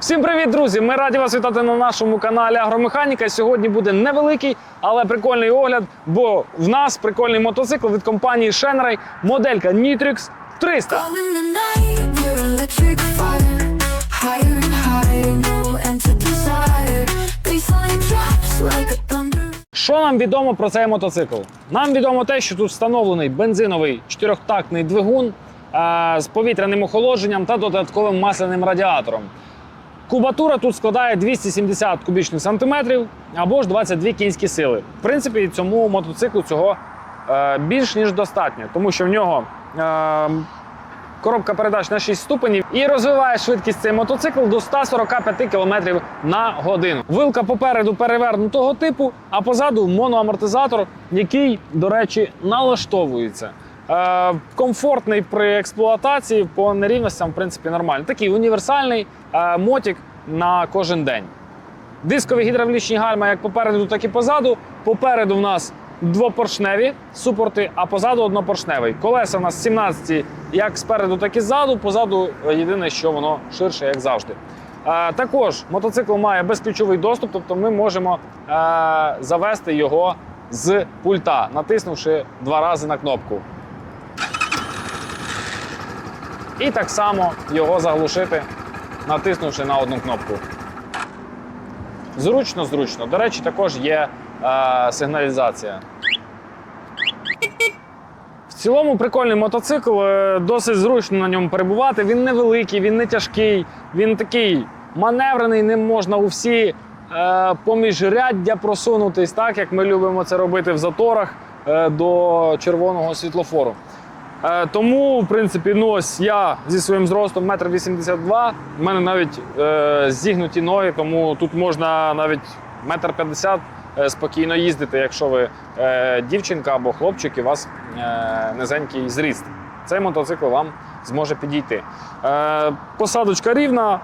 Всім привіт, друзі! Ми раді вас вітати на нашому каналі Агромеханіка. Сьогодні буде невеликий, але прикольний огляд, бо в нас прикольний мотоцикл від компанії Shenrai, моделька Nitrix 300. All in the night, we're electric fire. Higher and higher, no end to desire. Baseline drops like a thunder. Що нам відомо про цей мотоцикл? Нам відомо те, що тут встановлений бензиновий чотирьохтактний двигун е, з повітряним охолодженням та додатковим масляним радіатором. Кубатура тут складає 270 кубічних сантиметрів або ж 22 кінські сили. В принципі, цьому мотоциклу цього е, більш ніж достатньо, тому що в нього е, коробка передач на 6 ступенів і розвиває швидкість цей мотоцикл до 145 км на годину. Вилка попереду перевернутого типу, а позаду моноамортизатор, який, до речі, налаштовується. Е, комфортний при експлуатації по нерівностям, в принципі, нормально. Такий універсальний е, мотик на кожен день. Дискові гідравлічні гальма як попереду, так і позаду. Попереду в нас двопоршневі супорти, а позаду однопоршневий. Колеса у нас 17 як спереду, так і ззаду. Позаду єдине, що воно ширше, як завжди. Е, також мотоцикл має безключовий доступ, тобто ми можемо завести його з пульта, натиснувши два рази на кнопку. І так само його заглушити, натиснувши на одну кнопку. Зручно, зручно. До речі, також є е, сигналізація. В цілому прикольний мотоцикл, е, досить зручно на ньому перебувати. Він невеликий, він не тяжкий, він такий маневрений, ним можна у всі е, поміжряддя просунутись, так як ми любимо це робити в заторах е, до червоного світлофору. Е, тому, в принципі, ну ось я зі своїм зростом 1,82 м, в мене навіть е, зігнуті ноги, тому тут можна навіть 1,50 м е, спокійно їздити, якщо ви е, дівчинка або хлопчик, і у вас е, низенький зріст. Цей мотоцикл вам зможе підійти. Е, посадочка рівна,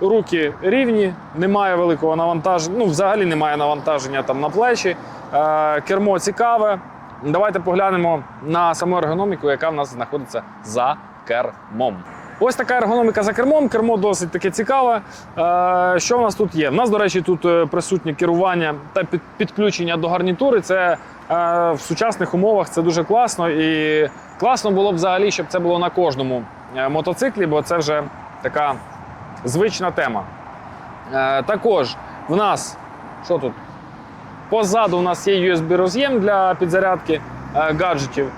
руки рівні, немає великого навантаження, ну взагалі немає навантаження там на плечі. Е, кермо цікаве. Давайте поглянемо на саму ергономіку, яка в нас знаходиться за кермом. Ось така ергономіка за кермом. Кермо досить таке цікаве. Е, Що в нас тут є? У нас, до речі, тут е, присутнє керування та підключення до гарнітури. Це е, в сучасних умовах це дуже класно. І класно було б взагалі, щоб це було на кожному мотоциклі, бо це вже така звична тема. Також в нас що тут? Позаду у нас є USB-роз'єм для підзарядки е, гаджетів.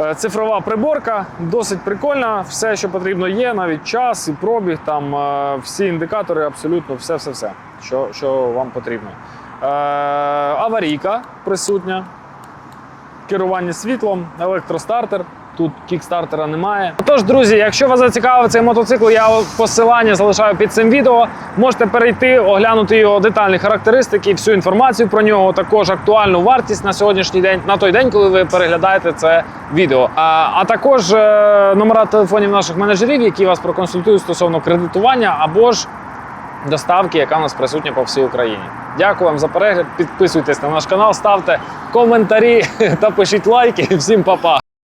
Е, Цифрова приборка досить прикольна. Все, що потрібно, є, навіть час і пробіг, там е, всі індикатори, абсолютно все-все-все, що, що вам потрібно. Аварійка присутня, керування світлом, електростартер. Тут кікстартера немає. Тож, друзі, якщо вас зацікавив цей мотоцикл, я посилання залишаю під цим відео. Можете перейти, оглянути його детальні характеристики, всю інформацію про нього, також актуальну вартість на сьогоднішній день, на той день, коли ви переглядаєте це відео. А, а також е, номера телефонів наших менеджерів, які вас проконсультують стосовно кредитування або ж доставки, яка у нас присутня по всій Україні. Дякую вам за перегляд. Підписуйтесь на наш канал, ставте коментарі та пишіть лайки. Всім па-па!